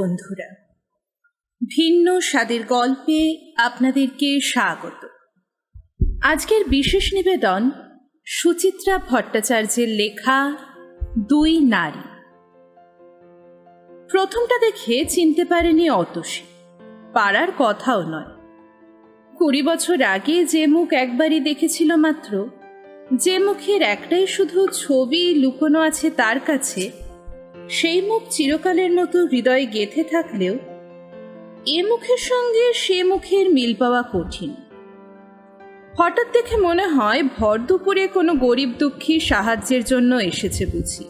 বন্ধুরা। ভিন্ন স্বাদের গল্পে আপনাদেরকে স্বাগত। আজকের বিশেষ নিবেদন সুচিত্রা ভট্টাচার্যের লেখা দুই নারী। প্রথমটা দেখে চিনতে পারেনি অতসী। পাড়ার কথাও নয়। কুড়ি বছর আগে যে মুখ একবারই দেখেছিল মাত্র, যে মুখের একটাই শুধু ছবি লুকোনো আছে তার কাছে সেই মুখ চিরকালের মতো হৃদয়ে গেথে থাকলেও এ মুখের সঙ্গে সে মুখের মিল পাওয়া কঠিন। হঠাৎ দেখে মনে হয় ভর দুপুরে কোনো গরিব দুঃখী সাহায্যের জন্য এসেছে বুঝি।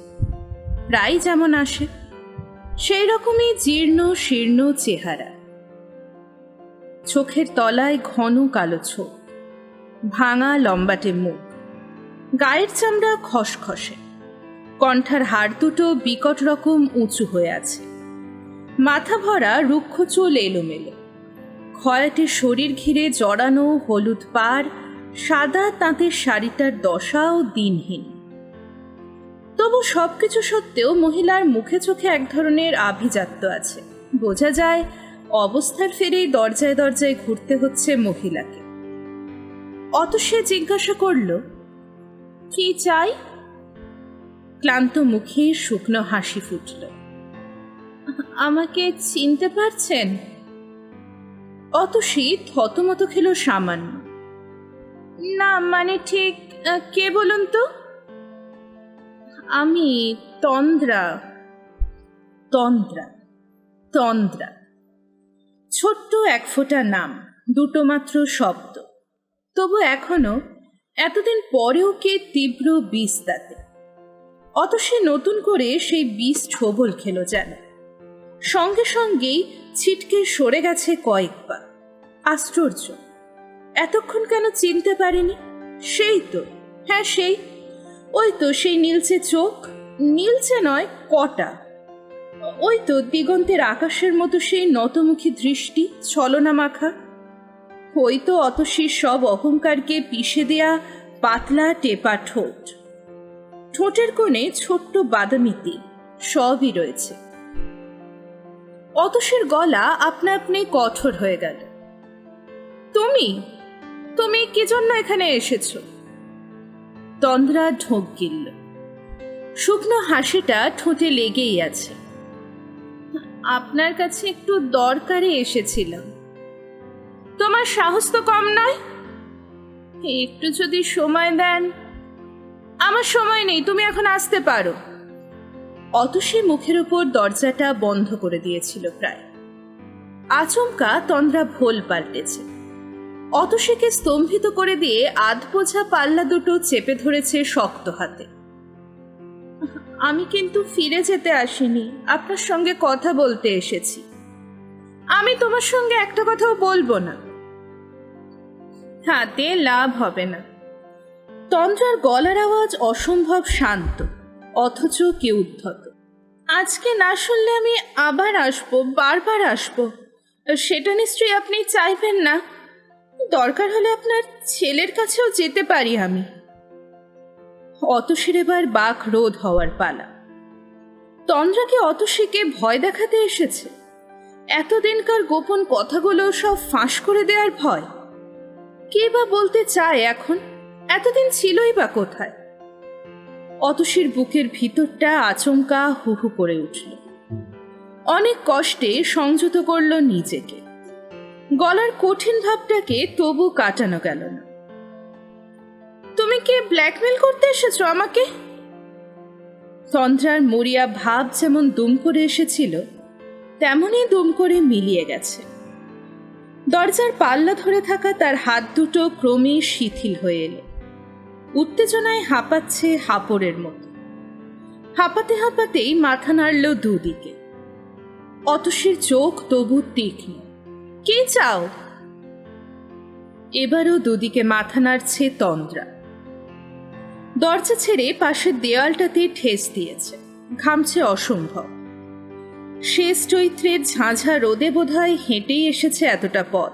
প্রায় যেমন আসে, সেই রকমই জীর্ণ, শীর্ণ চেহারা। চোখের তলায় ঘন কালো ছোপ, ভাঙা লম্বাটে মুখ, গায়ের চামড়া খসখসে। কণ্ঠার হাড় দুটো বিকট রকম উঁচু হয়ে আছে। মাথা ভরা রুক্ষ চুল এলোমেলো। খয়াটে শরীর ঘিরে জড়ানো হলুদ পাড়, সাদা তাঁতের শাড়িটার দশাও দিনহীন। তবু সবকিছু সত্ত্বেও মহিলার মুখে চোখে এক ধরনের আভিজাত্য আছে। বোঝা যায়, অবস্থার ফেরেই দরজায় দরজায় ঘুরতে হচ্ছে মহিলাকে। অত সে জিজ্ঞাসা করল, কি চাই? ক্লান্ত মুখে শুকনো হাসি ফুটল। আমাকে চিনতে পারছেন? অত অতসী থতমত খেল সামান্য। না মানে ঠিক কে বলুন তো? আমি তন্দ্রা। তন্দ্রা। তন্দ্রা। ছোট্ট এক ফোঁটা নাম, দুটো মাত্র শব্দ। তবু এখনও এতদিন পরেও কে তীব্র বিষ তাতে। অত সে নতুন করে সেই বিষ ছোবল খেলো যেন। সঙ্গে সঙ্গেই ছিটকে সরে গেছে কয়েকবার। আশ্চর্য। এতক্ষণ কেন চিনতে পারিনি? সেই তো। হ্যাঁ সেই। ওই তো সেই নীলচে চোখ, নীলচে নয়, কটা। ওই তো দিগন্তের আকাশের মতো সেই নতমুখী দৃষ্টি, ছলনা মাখা। ওই তো অতসীর সব অহংকারকে পিষে দেয়া পাতলা টেপা ঠোঁট। ঠোঁটের কোণে ছোট্ট বাদামি তিল, সবই রয়েছে। অতসের গলা আপনা আপনি কঠোর হয়ে গেল। তুমি? তুমি কি জন্য এখানে এসেছ? তন্দ্রা ঢোক গিলল। শুকনো হাসিটা ঠোঁটে লেগেই আছে। আপনার কাছে একটু দরকারে এসেছিলাম। তোমার সাহস তো কম নয়? একটু যদি সময় দেন। আমার সময় নেই, তুমি এখন আসতে পারো। অতসী মুখের উপর দরজাটা বন্ধ করে দিয়েছিল প্রায়। আচমকা তন্দ্রা ভোল পাল্টেছে। অতসীকে স্তম্ভিত করে দিয়ে আধ বোঝা পাল্লা দুটো চেপে ধরেছে শক্ত হাতে। আমি কিন্তু ফিরে যেতে আসিনি, আপনার সঙ্গে কথা বলতে এসেছি। আমি তোমার সঙ্গে একটা কথাও বলব না। হাতে লাভ হবে না। তন্দ্রার গলার আওয়াজ অসম্ভব শান্ত, অথচ কে উদ্ধত। আজকে না শুনলে আমি আবার আসব, বারবার আসব। সেটা নিশ্চয়ই আপনি চাইবেন না। দরকার হলে আপনার ছেলের কাছেও যেতে পারি আমি। অতসীর এবার বাক রোধ হওয়ার পালা। তন্দ্রাকে অত অতসীকে ভয় দেখাতে এসেছে। এতদিনকার গোপন কথাগুলো সব ফাঁস করে দেওয়ার ভয়। কে বা বলতে চায় এখন? এতদিন ছিলই বা কোথায়? অতসীর বুকের ভিতরটা আচমকা হু হু করে উঠল। অনেক কষ্টে সংযত করল নিজেকে। গলার কঠিন ভাবটাকে তবু কাটানো গেল না। তুমি কি ব্ল্যাকমেল করতে এসেছ আমাকে? তন্দ্রার মরিয়া ভাব যেমন দুম করে এসেছিল তেমনই দুম করে মিলিয়ে গেছে। দরজার পাল্লা ধরে থাকা তার হাত দুটো ক্রমে শিথিল হয়ে এলো। উত্তেজনায় হাঁপাচ্ছে হাপড়ের মতো। হাঁপাতে হাঁপাতেই মাথা নাড়ল দুদিকে। অতসীর চোখ তবু তীক্ষ্ণ। কে চাও? এবারও দুদিকে মাথা নাড়ছে তন্দ্রা। দরজা ছেড়ে পাশের দেওয়ালটাতে ঠেস দিয়েছে। ঘামছে অসম্ভব। শেষ চৈত্রের ঝাঁঝা রোদে বোধহয় হেঁটেই এসেছে এতটা পথ।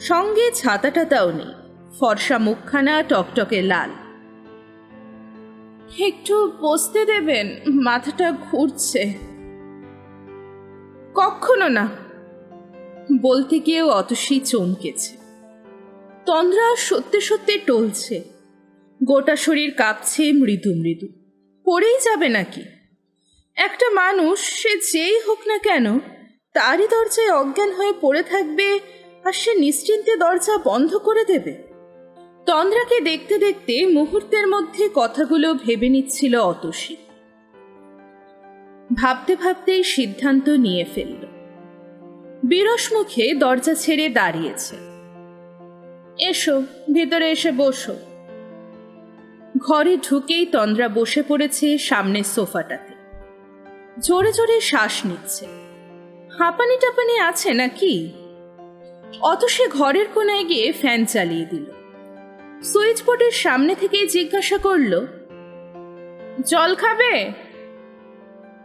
সঙ্গে ছাতা টাতাও নেই। ফর্সা মুখখানা টকটকে লাল। একটু বসতে দেবেন, মাথাটা ঘুরছে। কখনো না। বলতে গিয়েও অতসী চমকেছে। তন্দ্রা সত্যি সত্যি টলছে। গোটা শরীর কাঁপছে মৃদু মৃদু। পড়েই যাবে নাকি? একটা মানুষ, সে যেই হোক না কেন, তারই দরজায় অজ্ঞান হয়ে পড়ে থাকবে আর সে নিশ্চিন্তে দরজা বন্ধ করে দেবে। তন্দ্রাকে দেখতে দেখতে মুহূর্তের মধ্যে কথাগুলো ভেবে নিচ্ছিল অতসী। ভাবতে ভাবতেই সিদ্ধান্ত নিয়ে ফেলল। বিরস মুখে দরজা ছেড়ে দাঁড়িয়েছে। এসো, ভেতরে এসে বসো। ঘরে ঢুকেই তন্দ্রা বসে পড়েছে সামনের সোফাটাতে। জোরে জোরে শ্বাস নিচ্ছে। হাঁপানি টাপানি আছে নাকি? অত সে ঘরের কোনায় গিয়ে ফ্যান চালিয়ে দিল। সুইচ বোর্ডের সামনে থেকেই জিজ্ঞাসা করল, জল খাবে?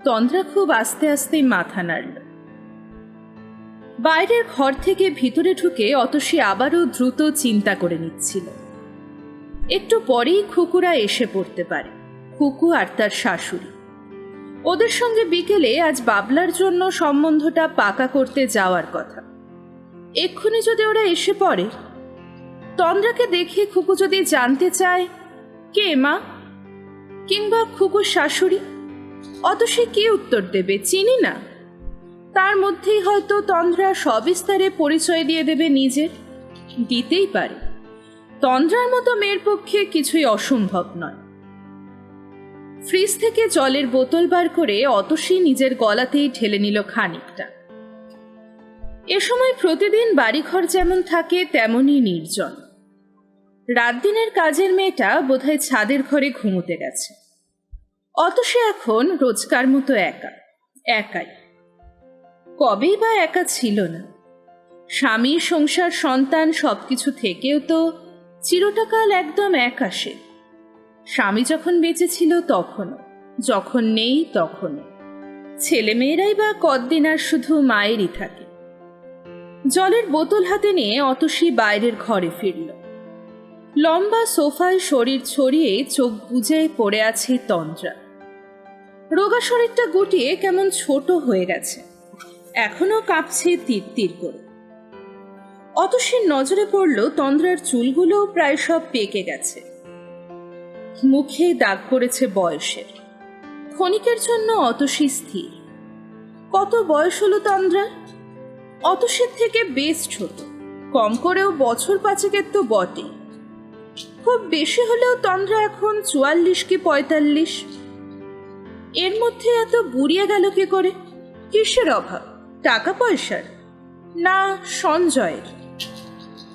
তন্দ্রা খুব আস্তে আস্তে মাথা নাড়ল। বাইরের ঘর থেকে ভিতরে ঢুকে অতসী আবারও দ্রুত চিন্তা করে নিচ্ছিল। একটু পরেই খুকুরা এসে পড়তে পারে, খুকু আর তার শাশুড়ি। ওদের সঙ্গে বিকেলে আজ বাবলার জন্য সম্বন্ধটা পাকা করতে যাওয়ার কথা। এক্ষুনি যদি ওরা এসে পড়ে তন্দ্রাকে দেখে খুকু যদি জানতে চায়, কে মা? কিংবা খুকুর শাশুড়ি? অত সে কি উত্তর দেবে, চিনি না। তার মধ্যেই হয়তো তন্দ্রা সবিস্তারে পরিচয় দিয়ে দেবে নিজের। দিতেই পারে। তন্দ্রার মতো মেয়ের পক্ষে কিছুই অসম্ভব নয়। ফ্রিজ থেকে জলের বোতল বার করে অতসী নিজের গলাতেই ঢেলে নিল খানিকটা। এ সময় প্রতিদিন বাড়িঘর যেমন থাকে, তেমনই নির্জন। রাত দিনের কাজের মেয়েটা বোধহয় ছাদের ঘরে ঘুমোতে গেছে। অত সে এখন রোজকার মতো একা, একাই। কবেই বা একা ছিল না। স্বামী, সংসার, সন্তান সবকিছু থেকেও তো চিরটাকাল একদম একা সে স্বামী যখন বেঁচে ছিল তখনও, যখন নেই তখনও। ছেলেমেয়েরাই বা কদ্দিন আর শুধু মায়েরই থাকে। জলের বোতল হাতে নিয়ে অতসী বাইরের ঘরে ফিরল। লম্বা সোফায় শরীর ছড়িয়ে চোখ বুঝে পড়ে আছে তন্দ্রা। রোগা শরীরটা গুটিয়ে কেমন ছোট হয়ে গেছে। এখনও কাঁপছে তীর তীর করে। অতসীর নজরে পড়ল তন্দ্রার চুলগুলো প্রায় সব পেকে গেছে। মুখে দাগ পড়েছে বয়সের। ক্ষণিকের জন্য অতসী স্থির। কত বয়স হলো তন্দ্রার অতসীর থেকে বেশ ছোট। কম করেও বছর পাঁচেকের তো বটেই। খুব বেশি হলেও তন্দ্রা এখন চুয়াল্লিশ কি পঁয়তাল্লিশ। এর মধ্যে এত বুড়িয়ে গেল কি করে? কিসের অভাব? টাকা পয়সার? না, সঞ্জয়ের।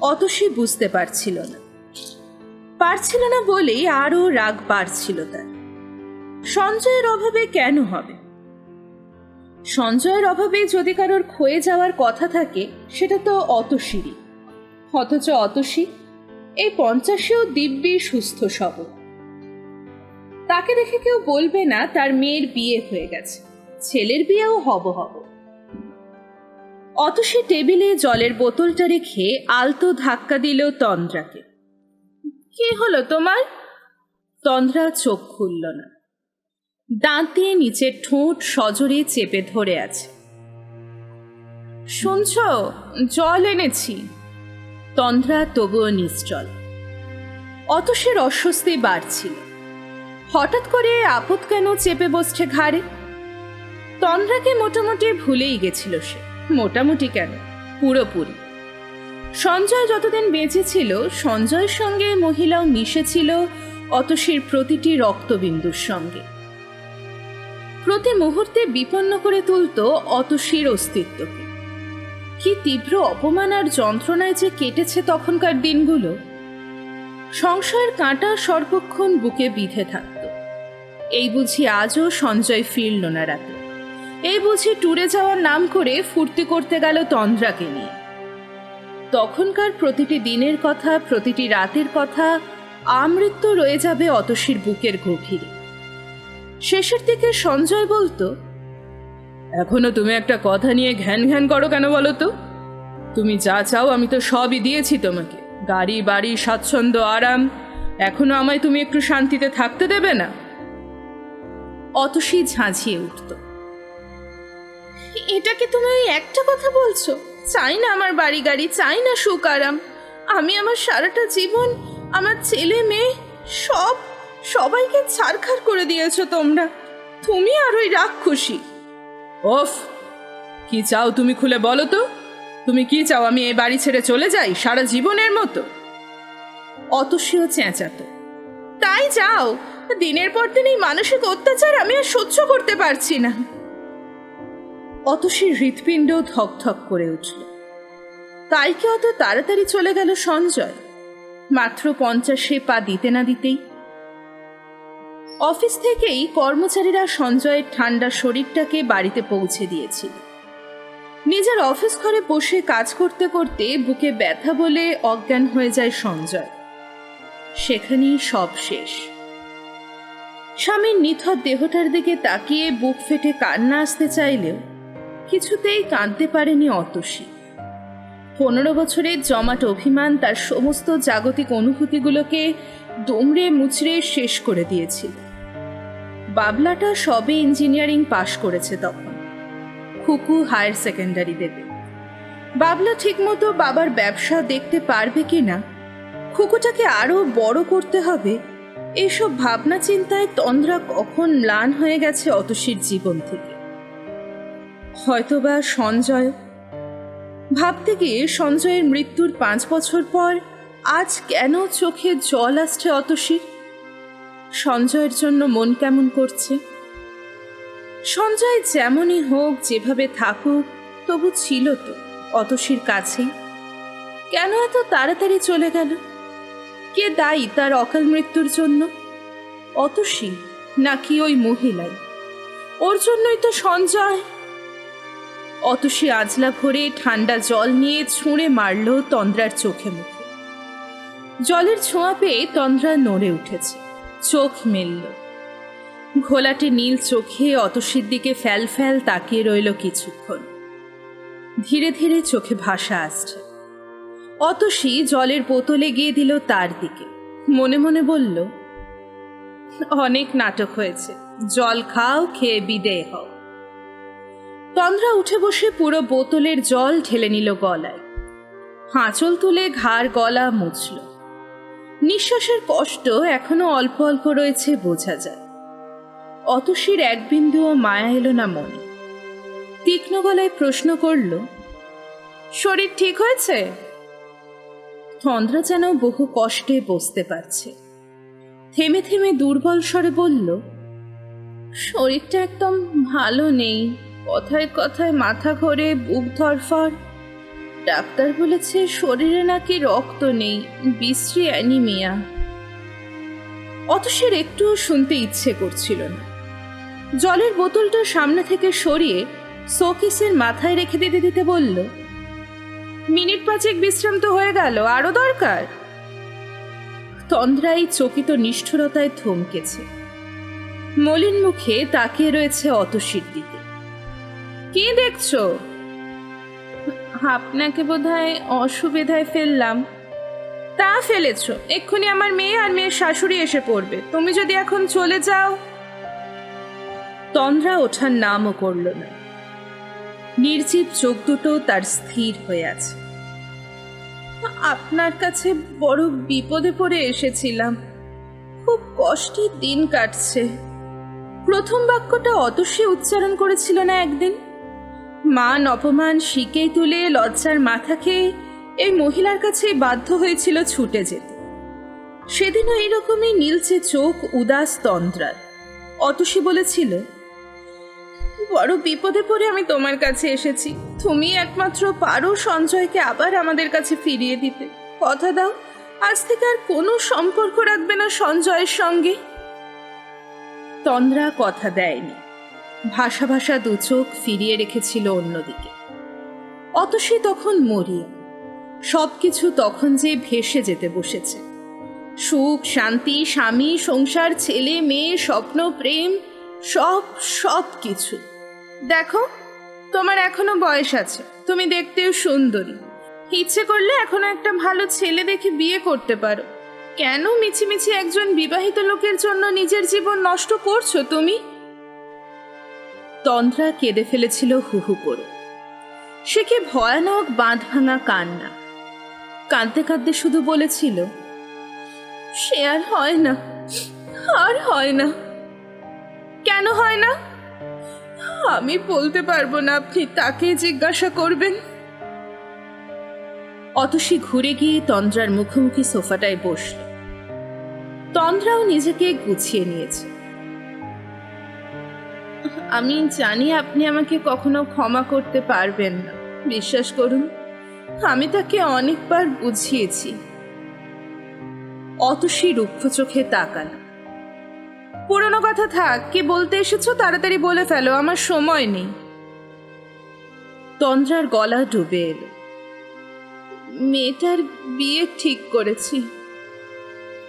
অত সে বুঝতে পারছিল না। পারছিল না বলেই আরও রাগ বাড়ছিল তার। সঞ্জয়ের অভাবে কেন হবে? সঞ্জয়ের অভাবে যদি কারোর ক্ষয়ে যাওয়ার কথা থাকে, সেটা তো অতসীরই। অথচ অতসী এই পঞ্চাশেও দিব্যি সুস্থ সবল তাকে দেখে কেউ বলবে না তার মেয়ের বিয়ে হয়ে গেছে। ছেলের বিয়েও হব হব। অতসী টেবিলে জলের বোতলটা রেখে আলতো ধাক্কা দিল তন্দ্রাকে। কি হলো তোমার? তন্দ্রা চোখ খুলল না। দাঁত দিয়ে নিচের ঠোঁট সজোরে চেপে ধরে আছে। শুনছ? জল এনেছি। তন্দ্রা তবুও নিশ্চল। অতসের অস্বস্তি বাড়ছিল। হঠাৎ করে আপদ কেন চেপে বসছে ঘাড়ে? তন্দ্রাকে মোটামুটি ভুলেই গেছিল সে। মোটামুটি কেন? পুরোপুরি। সঞ্জয় যতদিন বেঁচে ছিল, সঞ্জয়ের সঙ্গে মহিলাও মিশেছিল অতসীর প্রতিটি রক্তবিন্দুর সঙ্গে। প্রতি মুহূর্তে বিপন্ন করে তুলত অতসীর অস্তিত্বকে। কি তীব্র অপমান আর যন্ত্রণায় যে কেটেছে তখনকার দিনগুলো? সংশয়ের কাঁটা সর্বক্ষণ বুকে বিধে থাকত। এই বুঝি আজও সঞ্জয় ফিরল না রাতে। এই বুঝি ট্যুরে যাওয়ার নাম করে ফুর্তি করতে গেল তন্দ্রাকে নিয়ে। তখনকার প্রতিটি দিনের কথা, প্রতিটি রাতের কথা, আমৃত্য রয়ে যাবে অতসীর বুকের গভীরে। শেষের দিকে সঞ্জয় বলতো এখনও তুমি একটা কথা নিয়ে ঘ্যান ঘ্যান করো কেন বলো তো? তুমি যা চাও আমি তো সবই দিয়েছি তোমাকে। গাড়ি, বাড়ি, স্বাচ্ছন্দ্য, আরাম, এখনও আমায় তুমি একটু শান্তিতে থাকতে দেবে না? অতসী ঝাঁঝিয়ে উঠত এটাকে তুমি ওই একটা কথা বলছো? চাই না আমার বাড়ি গাড়ি, চাই না সুখ আরাম। আমি আমার সারাটা জীবন, আমার ছেলে, মেয়ে, সব সবাইকে ছাড়খাড় করে দিয়েছ তোমরা। তুমি আর ওই রাক্ষসী। ওফ, কি চাও তুমি খুলে বলো তো? তুমি কি চাও আমি এই বাড়ি ছেড়ে চলে যাই সারা জীবনের মতো? অতসীও চেঁচাতো। তাই যাও, দিনের পর দিন এই মানসিক অত্যাচার আমি আর সহ্য করতে পারছি না। অতসীর হৃৎপিণ্ড ধকধক করে উঠল। তাই কি অত তাড়াতাড়ি চলে গেল সঞ্জয়। মাত্র পঞ্চাশে পা দিতে না দিতেই অফিস থেকেই কর্মচারীরা সঞ্জয়ের ঠান্ডা শরীরটাকে বাড়িতে পৌঁছে দিয়েছিল। নিজের অফিস ঘরে বসে কাজ করতে করতে বুকে ব্যথা বলে অজ্ঞান হয়ে যায় সঞ্জয়। সেখানেই সব শেষ। স্বামীর নিথর দেহটার দিকে তাকিয়ে বুক ফেটে কান্না আসতে চাইলেও কিছুতেই কাঁদতে পারেনি অতসী। পনেরো বছরের জমাট অভিমান তার সমস্ত জাগতিক অনুভূতিগুলোকে দমড়ে মুচড়ে শেষ করে দিয়েছিল। বাবলাটা সবে ইঞ্জিনিয়ারিং পাশ করেছে তখন। খুকু হায়ার সেকেন্ডারি দেবে। বাবলা ঠিকমতো বাবার ব্যবসা দেখতে পারবে কি না, খুকুটাকে আরও বড় করতে হবে এইসব ভাবনা চিন্তায় তন্দ্রা কখন ম্লান হয়ে গেছে অতসীর জীবন থেকে। হয়তোবা সঞ্জয়। ভাবতে গিয়ে সঞ্জয়ের মৃত্যুর পাঁচ বছর পর আজ কেন চোখে জল আসছে অতসীর? সঞ্জয়ের জন্য মন কেমন করছে? সঞ্জয় যেমনই হোক যেভাবে থাকুক, তবু ছিল তো অতসীর কাছেই। কেন এত তাড়াতাড়ি চলে গেল? কে দায়ী তার অকাল মৃত্যুর জন্য? অতসী নাকি ওই মহিলাই? ওর জন্যই তো সঞ্জয়। অতসী আজলা ভরে ঠান্ডা জল নিয়ে ছুঁড়ে মারল তন্দ্রার চোখে মুখে। জলের ছোঁয়া পেয়ে তন্দ্রা নড়ে উঠেছে। চোখ মেলল। ঘোলাটে নীল চোখে অতসীর দিকে ফ্যাল ফ্যাল তাকিয়ে রইল কিছুক্ষণ। ধীরে ধীরে চোখে ভাষা আসছে। অতসী জলের বোতলে গিয়ে দিল তার দিকে। মনে মনে বলল, অনেক নাটক হয়েছে। জল খাও, খেয়ে বিদেয় হও। তন্দ্রা উঠে বসে পুরো বোতলের জল ঢেলে নিল গলায়। হাঁচল তুলে ঘাড় গলা মুছল। নিঃশ্বাসের কষ্ট এখনও অল্প অল্প রয়েছে, বোঝা যায়। অতসীর এক বিন্দুও মায়া এলো না মনে। তীক্ষ্ণ গলায় প্রশ্ন করল, শরীর ঠিক হয়েছে? তন্দ্রা যেন বহু কষ্টে বসতে পারছে। থেমে থেমে দুর্বল স্বরে বলল, শরীরটা একদম ভালো নেই। কথায় কথায় মাথা ঘোরে, বুক ধরফর ডাক্তার বলেছে শরীরে নাকি রক্ত নেই, বিশ্রী অ্যানিমিয়া। অতসের একটুও শুনতে ইচ্ছে করছিল না। জলের বোতলটা সামনে থেকে সরিয়ে শোকেসের মাথায় রেখে দিতে দিতে বলল, মিনিট পাঁচেক বিশ্রাম তো হয়ে গেল আরও দরকার? তন্দ্রাই চকিত নিষ্ঠুরতায় থমকেছে। মলিন মুখে তাকিয়ে রয়েছে অতসীর দিকে। কি দেখছ? আপনাকে বোধহয় অসুবিধায় ফেললাম। তা ফেলেছ। এক্ষুনি আমার মেয়ে আর মেয়ের শাশুড়ি এসে পড়বে। তুমি যদি এখন চলে যাও। তন্দ্রা ওঠার নামও করল না। নির্জীব চোখ দুটো তার স্থির হয়ে আছে। আপনার কাছে বড় বিপদে পড়ে এসেছিলাম। খুব কষ্টের দিন কাটছে। প্রথম বাক্যটা অতসী উচ্চারণ করেছিল না একদিন? মান অপমান শিকেই তুলে, লজ্জার মাথা খেয়ে এই মহিলার কাছে বাধ্য হয়েছিল ছুটে যেতে। সেদিনও এইরকমই নীলচে চোখ, উদাস তন্দ্রার। অতসী বলেছিল, বড় বিপদে পড়ে আমি তোমার কাছে এসেছি। তুমি একমাত্র পারো সঞ্জয়কে আবার আমাদের কাছে ফিরিয়ে দিতে। কথা দাও, আজ থেকে আর কোনো সম্পর্ক রাখবে না সঞ্জয়ের সঙ্গে? তন্দ্রা কথা দেয়নি। ভাষা ভাষা দু চোখ ফিরিয়ে রেখেছিল অন্যদিকে। অতসী তখন মরিয়া। সব কিছু তখন যে ভেসে যেতে বসেছে। সুখ, শান্তি, স্বামী, সংসার, ছেলে, মেয়ে, স্বপ্ন, প্রেম, সব সব কিছু দেখো, তোমার এখনও বয়স আছে। তুমি দেখতেও সুন্দরী। ইচ্ছে করলে এখনও একটা ভালো ছেলে দেখে বিয়ে করতে পারো। কেন মিছিমিছি একজন বিবাহিত লোকের জন্য নিজের জীবন নষ্ট করছ তুমি? তন্দ্রা কেঁদে ফেলেছিল হু হু করে। সে কি ভয়ানক বাঁধ ভাঙা কান্না? কাঁদতে কাঁদতে শুধু বলেছিল, সে আর হয় না, আর হয় না। কেন হয় না? আমি বলতে পারব না, আপনি তাকে জিজ্ঞাসা করবেন। অতসী ঘুরে গিয়ে তন্দ্রার মুখোমুখি সোফাটায় বসল। তন্দ্রাও নিজেকে গুছিয়ে নিয়েছে। আমি জানি আপনি আমাকে কখনো ক্ষমা করতে পারবেন না। বিশ্বাস করুন, আমি তাকে অনেকবার বুঝিয়েছি। অতসী রুক্ষ চোখে তাকাল। পুরনো কথা থাক, কি বলতে এসেছ তাড়াতাড়ি বলে ফেলো, আমার সময় নেই। তন্দ্রার গলা ডুবে এলো। মেয়েটার বিয়ে ঠিক করেছি।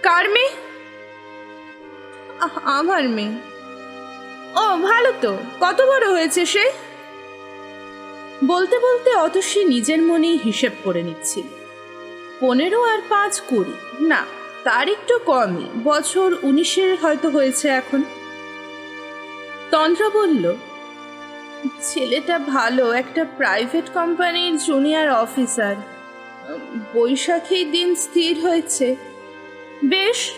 কার মেয়ে? আমার মেয়ে। ও, ভালো তো। কত বড় হয়েছে সে? বলতে বলতে অতসী নিজের মনেই হিসেব করে নিচ্ছিল পনেরো আর পাঁচ কুড়ি। না, তার একটু কমই। বছর উনিশের হয়তো হয়েছে এখন। তন্দ্রা বলল, ছেলেটা ভালো, একটা প্রাইভেট কোম্পানির জুনিয়র অফিসার। বৈশাখী দিন স্থির হয়েছে। বেশ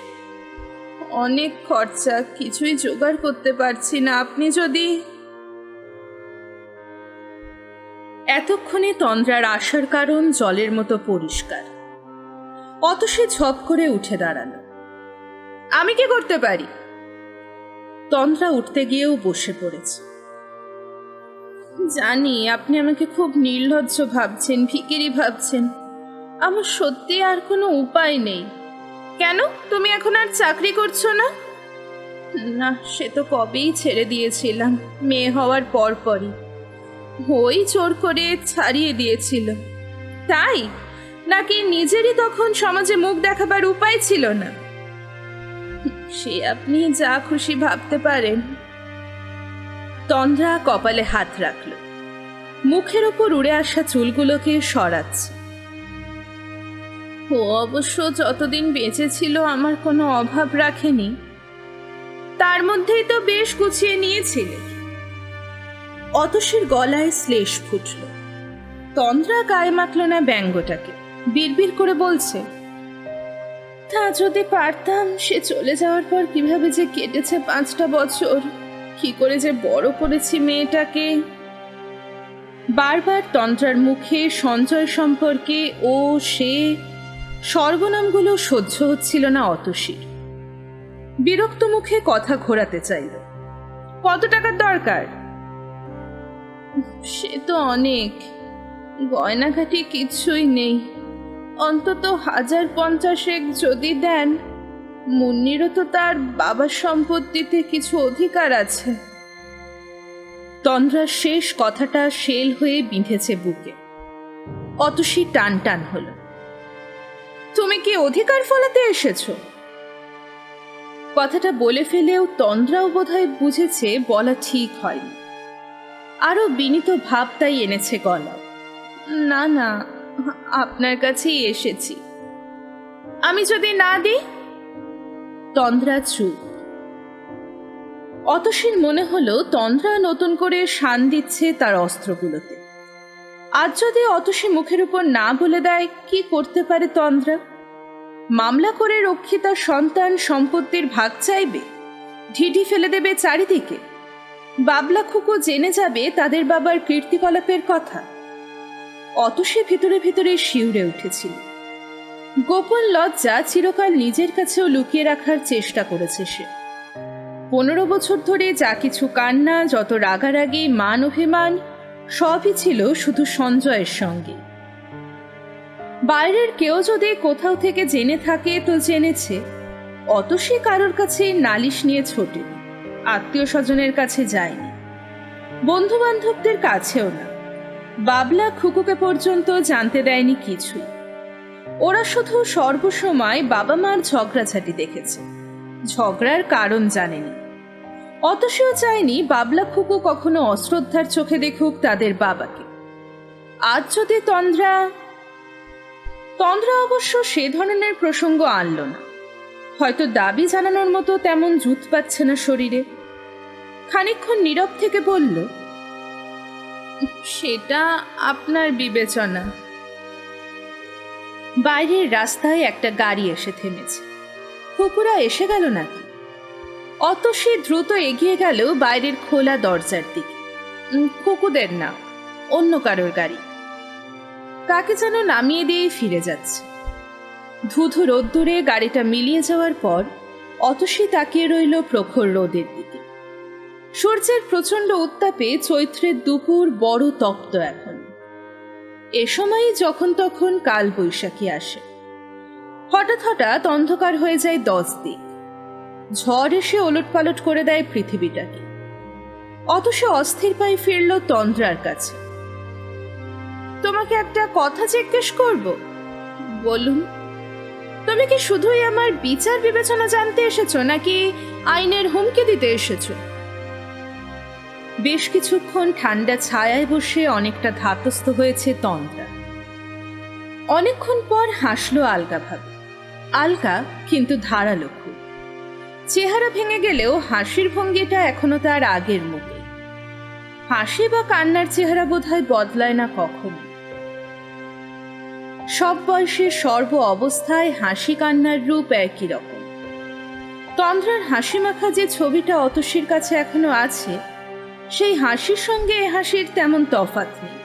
অনেক খরচা, কিছুই জোগাড় করতে পারছি না। আপনি যদি এতক্ষণে তন্দ্রার আসার কারণ জলের মতো পরিষ্কার। অত সে ঝপ করে উঠে দাঁড়াল। আমি কি করতে পারি? তন্দ্রা উঠতে গিয়েও বসে পড়েছে। জানি, আপনি আমাকে খুব নির্লজ্জ ভাবছেন, ভিকিরি ভাবছেন। আমার সত্যি আর কোনো উপায় নেই। কেন? তুমি এখন আর চাকরি করছ না? না, সে তো কবেই ছেড়ে দিয়েছিলাম, মেয়ে হওয়ার পর পরই ওই জোর করে ছাড়িয়ে দিয়েছিল। তাই? নাকি নিজেরই তখন সমাজে মুখ দেখাবার উপায় ছিল না? সে আপনি যা খুশি ভাবতে পারেন। তন্দ্রা কপালে হাত রাখল। মুখের ওপর উড়ে আসা চুলগুলোকে সরাচ্ছে। ও অবশ্য যতদিন বেঁচে ছিল আমার কোনো অভাব রাখেনি। তার মধ্যেই তো বেশ গুছিয়ে নিয়েছিলে। অতসীর গলায় শ্লেষ ফুটল। তন্দ্রা গায়ে মাখল না ব্যঙ্গটাকে। বিড়বিড় করে বলছে, তা যদি পারতাম, সে চলে যাওয়ার পর কীভাবে যে কেটেছে পাঁচটা বছর? কি করে যে বড় করেছি মেয়েটাকে? বারবার তন্ত্রার মুখে সঞ্চয় সম্পর্কে ও সে সর্বনামগুলো সহ্য হচ্ছিল না অতসীর। বিরক্ত মুখে কথা ঘোরাতে চাইল। কত টাকার দরকার? সে তো অনেক। গয়নাঘাটি কিছুই নেই। অন্তত হাজার পঞ্চাশেক যদি দেন, মুন্নিরও তো তার বাবার সম্পত্তিতে কিছু অধিকার আছে। তন্দ্রার শেষ কথাটা শেল হয়ে বিঁধেছে বুকে। অতসী টান টান হলো। তুমি কি অধিকার ফলাতে এসেছ? কথাটা বলে ফেলেও তন্দ্রাও বোধহয় বুঝেছে বলা ঠিক হয়নি। আরও বিনীত ভাব তাই এনেছে গলা। না না, আপনার কাছেই এসেছি। আমি যদি না দিই? তন্দ্রা চুপ। অতসীর মনে হলো তন্দ্রা নতুন করে শান দিচ্ছে তার অস্ত্রগুলোতে। আজ যদি অতসী মুখের উপর না বলে দেয়, কি করতে পারে তন্দ্রা? মামলা করে রক্ষিতার সন্তান সম্পত্তির ভাগ চাইবে ঢিঢি ফেলে দেবে চারিদিকে। বাবলা খুকো জেনে যাবে তাদের বাবার কীর্তিকলাপের কথা। অতসী ভিতরে ভিতরে শিউরে উঠেছিল। গোপন লজ্জা চিরকাল নিজের কাছেও লুকিয়ে রাখার চেষ্টা করেছে সে। পনেরো বছর ধরে যা কিছু কান্না, যত রাগারাগি, মান অভিমান সবই ছিল শুধু সঞ্জয়ের সঙ্গে। বাইরের কেউ যদি কোথাও থেকে জেনে থাকে তো জেনেছে, অত সে কারোর কাছে নালিশ নিয়ে ছোটেনি আত্মীয় স্বজনের কাছে যায়নি বন্ধু বান্ধবদের কাছেও না। বাবলা খুকুকে পর্যন্ত জানতে দেয়নি কিছু ওরা শুধু সর্বসময় বাবা মার ঝগড়াঝাটি দেখেছে, ঝগড়ার কারণ জানেনি। অতসেও চায়নি বাবলা খুকু কখনো অশ্রদ্ধার চোখে দেখুক তাদের বাবাকে। আজ যদি তন্দ্রা তন্দ্রা অবশ্য সে ধরনের প্রসঙ্গ আনল না। হয়তো দাবি জানানোর মতো তেমন জুত পাচ্ছে না শরীরে। খানিকক্ষণ নীরব থেকে বলল, সেটা আপনার বিবেচনা। বাইরের রাস্তায় একটা গাড়ি এসে থেমেছে। কুকুরা এসে গেল নাকি? অত সে দ্রুত এগিয়ে গেল বাইরের খোলা দরজার দিকে। উম, খুকুদের না অন্য কারোর গাড়ি। কাকে যেন নামিয়ে দিয়ে ফিরে যাচ্ছে। ধুধু রোদ্দুরে গাড়িটা মিলিয়ে যাওয়ার পর অতসী তাকিয়ে রইল প্রখর রোদের দিকে। সূর্যের প্রচণ্ড উত্তাপে চৈত্রের দুপুর বড় তপ্ত এখন। এ সময়ই যখন তখন কাল বৈশাখী আসে। হঠাৎ হঠাৎ অন্ধকার হয়ে যায় দশ দিক ঝড় এসে ওলটপালট করে দেয় পৃথিবীটাকে। অত সে অস্থির পায়ে ফিরল তন্দ্রার কাছে। তোমাকে একটা কথা জিজ্ঞেস করব? বলুন। তুমি কি শুধুই আমার বিচার বিবেচনা জানতে এসেছ, নাকি আইনের হুমকি দিতে এসেছ? বেশ কিছুক্ষণ ঠান্ডা ছায়ায় বসে অনেকটা ধাতস্থ হয়েছে তন্দ্রা। অনেকক্ষণ পর হাসলো আলগা ভাবে। আলগা কিন্তু ধারালো চেহারা ভেঙে গেলেও হাসির ভঙ্গিটা এখনও তার আগের মতো হাসি বা কান্নার চেহারা বোধহয় বদলায় না কখনো। সব বয়সের সর্ব অবস্থায় হাসি কান্নার রূপ একই রকম। তন্দ্রার হাসি মাখা যে ছবিটা অতসীর কাছে এখনও আছে, সেই হাসির সঙ্গে এ হাসির তেমন তফাৎ নেই।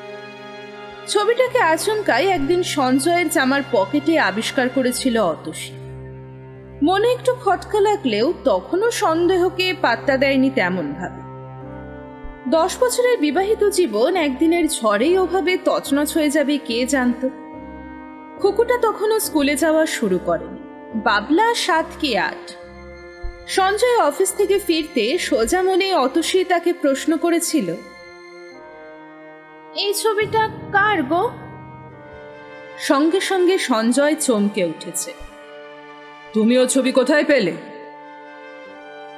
ছবিটাকে আচমকাই একদিন সঞ্জয়ের জামার পকেটে আবিষ্কার করেছিল অতসী মনে একটু খটকা লাগলেও তখনও সন্দেহকে পাত্তা দেয়নি তেমন ভাবে দশ বছরের বিবাহিত জীবন একদিনের ঝড়েই ওভাবে তছনছ হয়ে যাবে কে জানত? খুকুটা তখনও স্কুলে যাওয়া শুরু করেনি। বাবলা সাত কে আট। সঞ্জয় অফিস থেকে ফিরতে সোজা মনে অতসী তাকে প্রশ্ন করেছিল, এই ছবিটা কার গো? সঙ্গে সঙ্গে সঞ্জয় চমকে উঠেছে। তুমিও ছবি কোথায় পেলে?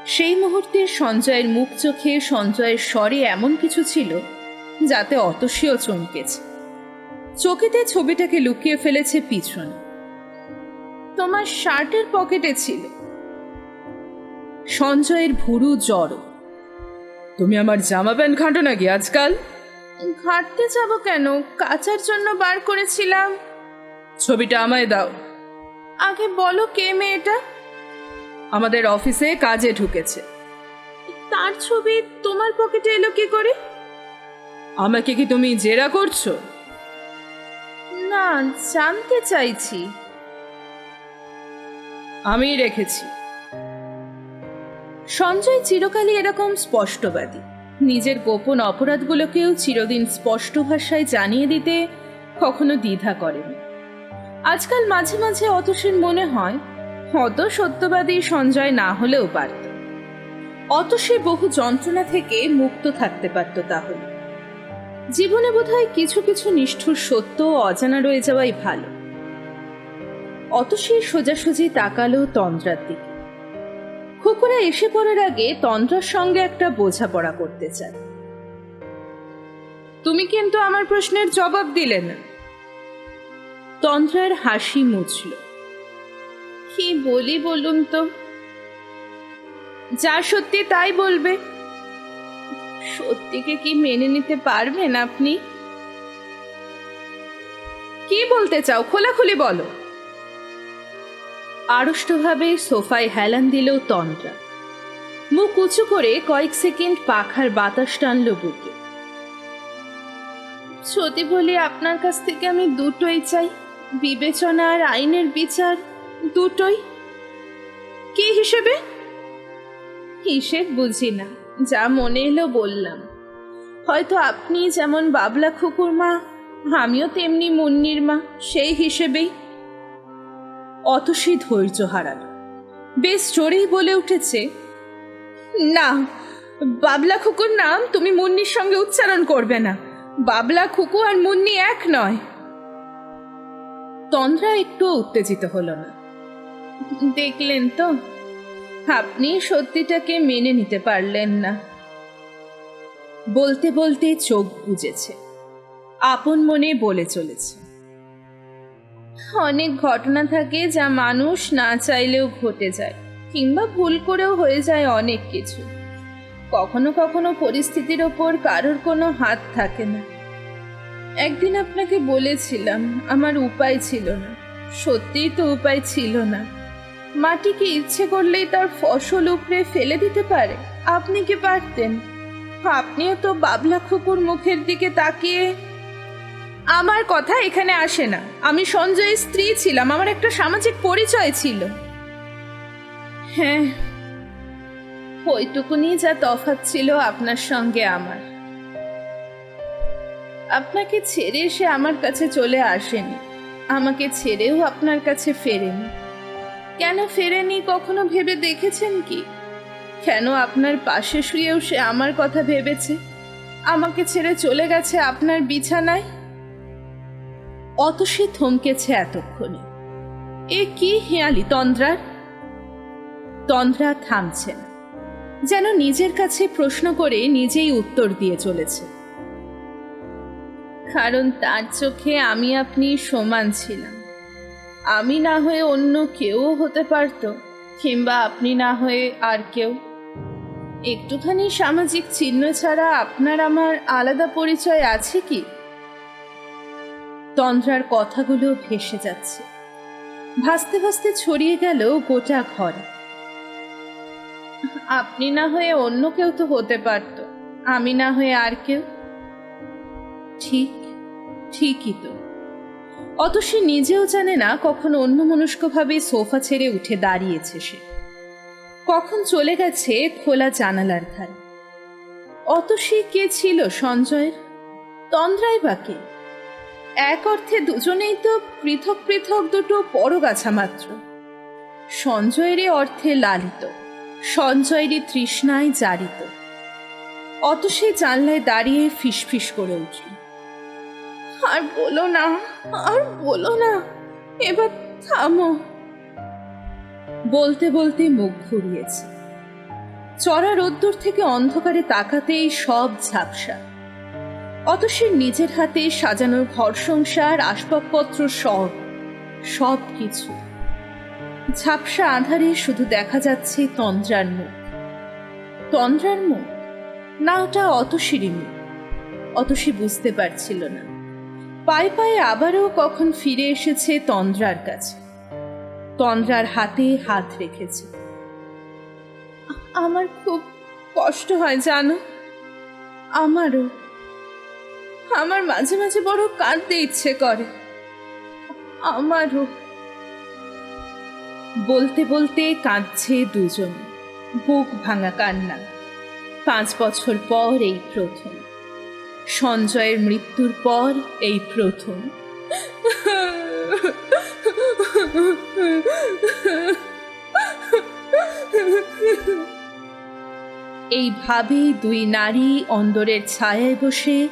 সেই মুহূর্তে সঞ্জয়ের মুখ চোখে সঞ্জয়ের স্বরে এমন কিছু ছিল যাতে অতসীও চমকেছে। চোখেতে ছবিটাকে লুকিয়ে ফেলেছে পিছনে। তোমার শার্টের পকেটে ছিল। সঞ্জয়ের ভুরু জড়ো। তুমি আমার জামা প্যান্ট ঘাঁটো নাকি আজকাল? ঘাঁটতে যাব কেন? কাচার জন্য বার করেছিলাম। ছবিটা আমায় দাও। আগে বলো কে মেয়েটা? আমাদের অফিসে কাজে ঢুকেছে। তার ছবি তোমার পকেটে এলো কি করে? আমাকে কি তুমি জেরা করছ? না জানতে চাইছি। আমি রেখেছি। সঞ্জয় চিরকালই এরকম স্পষ্টবাদী। নিজের গোপন অপরাধগুলোকেও চিরদিন স্পষ্ট ভাষায় জানিয়ে দিতে কখনো দ্বিধা করেনি। আজকাল মাঝে মাঝে অতসীর মনে হয় অত সত্যবাদী সঞ্জয় না হলেও পারত। অত সে বহু যন্ত্রণা থেকে মুক্ত থাকতে পারত তাহলে। জীবনে বোধহয় কিছু কিছু নিষ্ঠুর সত্য অজানা রয়ে যাওয়াই ভালো। অত সে সোজাসুজি তাকালো তন্দ্রার দিকে। খুকুরা এসে পড়ার আগে তন্দ্রার সঙ্গে একটা বোঝাপড়া করতে চায়। তুমি কিন্তু আমার প্রশ্নের জবাব দিলে না। তন্দ্রার হাসি মুছল। কি বলি বলুন তো? যা সত্যি তাই বলবে। সত্যিকে কি মেনে নিতে পারবেন আপনি? কি বলতে চাও? খোলাখুলি বলো। আড়ষ্টভাবে সোফায় হেলান দিল তন্দ্রা। মুখ উঁচু করে কয়েক সেকেন্ড পাখার বাতাস টানল বুকে। সত্যি বলি আপনার কাছ থেকে আমি দুটোই চাই। বিবেচনা আর আইনের বিচার দুটোই কি হিসেবে? হিসেব বুঝি না, যা মনে এলো বললাম। হয়তো আপনি যেমন বাবলা খুকুর মা, আমিও তেমনি মুন্নির মা, সেই হিসেবেই। অতসী ধৈর্য হারালো। বেশ জোরেই বলে উঠেছে, না, বাবলা খুকুর নাম তুমি মুন্নির সঙ্গে উচ্চারণ করবে না। বাবলা খুকু আর মুন্নি এক নয়। তন্দ্রা একটু উত্তেজিত হলো না। দেখলেন তো, আপনি সত্যিটাকে মেনে নিতে পারলেন না। বলতে বলতে চোখ বুঝেছে আপন মনে বলে চলেছে। অনেক ঘটনা থাকে যা মানুষ না চাইলেও ঘটে যায়, কিংবা ভুল করেও হয়ে যায় অনেক কিছু। কখনো কখনো পরিস্থিতির ওপর কারোর কোনো হাত থাকে না। একদিন আপনাকে বলেছিলাম, আমার উপায় ছিল না। সত্যিই তো উপায় ছিল না। মাটিকে ইচ্ছে করলেই তার ফসল উপড়ে ফেলে দিতে পারে। আপনি কি পারতেন? আপনিও তো বাবলা খুকুর মুখের দিকে তাকিয়ে আমার কথা এখানে আসে না। আমি সঞ্জয়ের স্ত্রী ছিলাম, আমার একটা সামাজিক পরিচয় ছিল। হ্যাঁ ওইটুকুনি যা তফাৎ ছিল আপনার সঙ্গে আমার। আপনাকে ছেড়ে সে আমার কাছে চলে আসেনি। আমাকে ছেড়েও আপনার কাছে ফেরেনি। কেন ফেরেনি কখনো ভেবে দেখেছেন কি? কেন আপনার পাশে শুয়েও সে আমার কথা ভেবেছে? আমাকে ছেড়ে চলে গেছে আপনার বিছানায়? অত সে থমকেছে এতক্ষণে। এ কি হেয়ালি তন্দ্রার? তন্দ্রা থামছে না। যেন নিজের কাছে প্রশ্ন করে নিজেই উত্তর দিয়ে চলেছে। কারণ তার চোখে আমি আপনি সমান ছিলাম। আমি না হয়ে অন্য কেউ হতে পারতো, কিংবা আপনি না হয়ে আর কেউ। একটুখানি সামাজিক চিহ্ন ছাড়া আপনার আমার আলাদা পরিচয় আছে কি? তন্দ্রার কথাগুলো ভেসে যাচ্ছে। ভাসতে ভাসতে ছড়িয়ে গেল গোটা ঘর। আপনি না হয়ে অন্য কেউ তো হতে পারত, আমি না হয়ে আর কেউ। ঠিক ঠিকই তো। অত সে নিজেও জানে না কখন অন্য মনস্কভাবে সোফা ছেড়ে উঠে দাঁড়িয়েছে সে। কখন চলে গেছে খোলা জানালার ধারে। অত সে কে ছিল সঞ্জয়ের? তন্দ্রাই বা কে? এক অর্থে দুজনেই তো পৃথক পৃথক দুটো পরগাছা মাত্র। সঞ্জয়েরই অর্থে লালিত, সঞ্জয়েরই তৃষ্ণায় জারিত। অত সে জানলায় দাঁড়িয়ে ফিসফিস করে উঠল। আর বলো না, আর বলো না, এবার থামো। বলতে বলতে মুখ ঘুরিয়েছে। চড়া রোদ্দুর থেকে অন্ধকারে তাকাতেই সব ঝাপসা। অত সে নিজের হাতে সাজানো ঘর সংসার আসবাবপত্র সব সব কিছু। ঝাপসা আধারে শুধু দেখা যাচ্ছে তন্দ্রার মুখ। তন্দ্রার মুখ? না ওটা অতসিরই মুখ অতসী বুঝতে পারছিল না। পায়ে পায়ে আবারও কখন ফিরে এসেছে তন্দ্রার কাছে। তন্দ্রার হাতে হাত রেখেছে। আমার খুব কষ্ট হয়, জানো? আমারও। আমার মাঝে মাঝে বড় কাঁদতে ইচ্ছে করে। আমারও। বলতে বলতে কাঁদছে দুজন। বুক ভাঙা কান্না। পাঁচ বছর পর এই প্রথম। সঞ্জয়ের মৃত্যুর পর এই প্রথম। এই এইভাবেই দুই নারী অন্দরের ছায়ায় বসে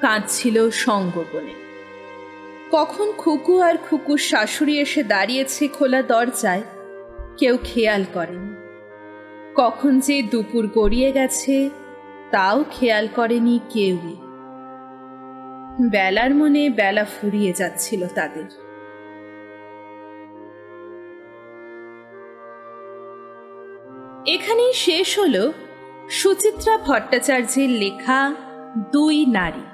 কাঁদছিল সঙ্গোপনে। কখন খুকু আর খুকুর শাশুড়ি এসে দাঁড়িয়েছে খোলা দরজায়, কেউ খেয়াল করেনি। কখন যে দুপুর গড়িয়ে গেছে তাও খেয়াল করেনি কেউই। বেলার মনে বেলা ফুরিয়ে যাচ্ছিল তাদের। এখানেই শেষ হল সুচিত্রা ভট্টাচার্যের লেখা দুই নারী।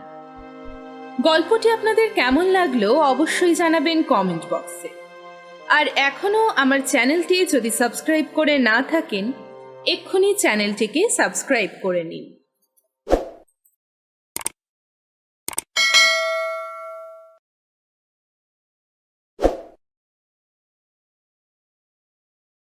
গল্পটি আপনাদের কেমন লাগল অবশ্যই জানাবেন কমেন্ট বক্সে। আর এখনও আমার চ্যানেলটি যদি সাবস্ক্রাইব করে না থাকেন, এক্ষুনি চ্যানেলটিকে সাবস্ক্রাইব করে নিন।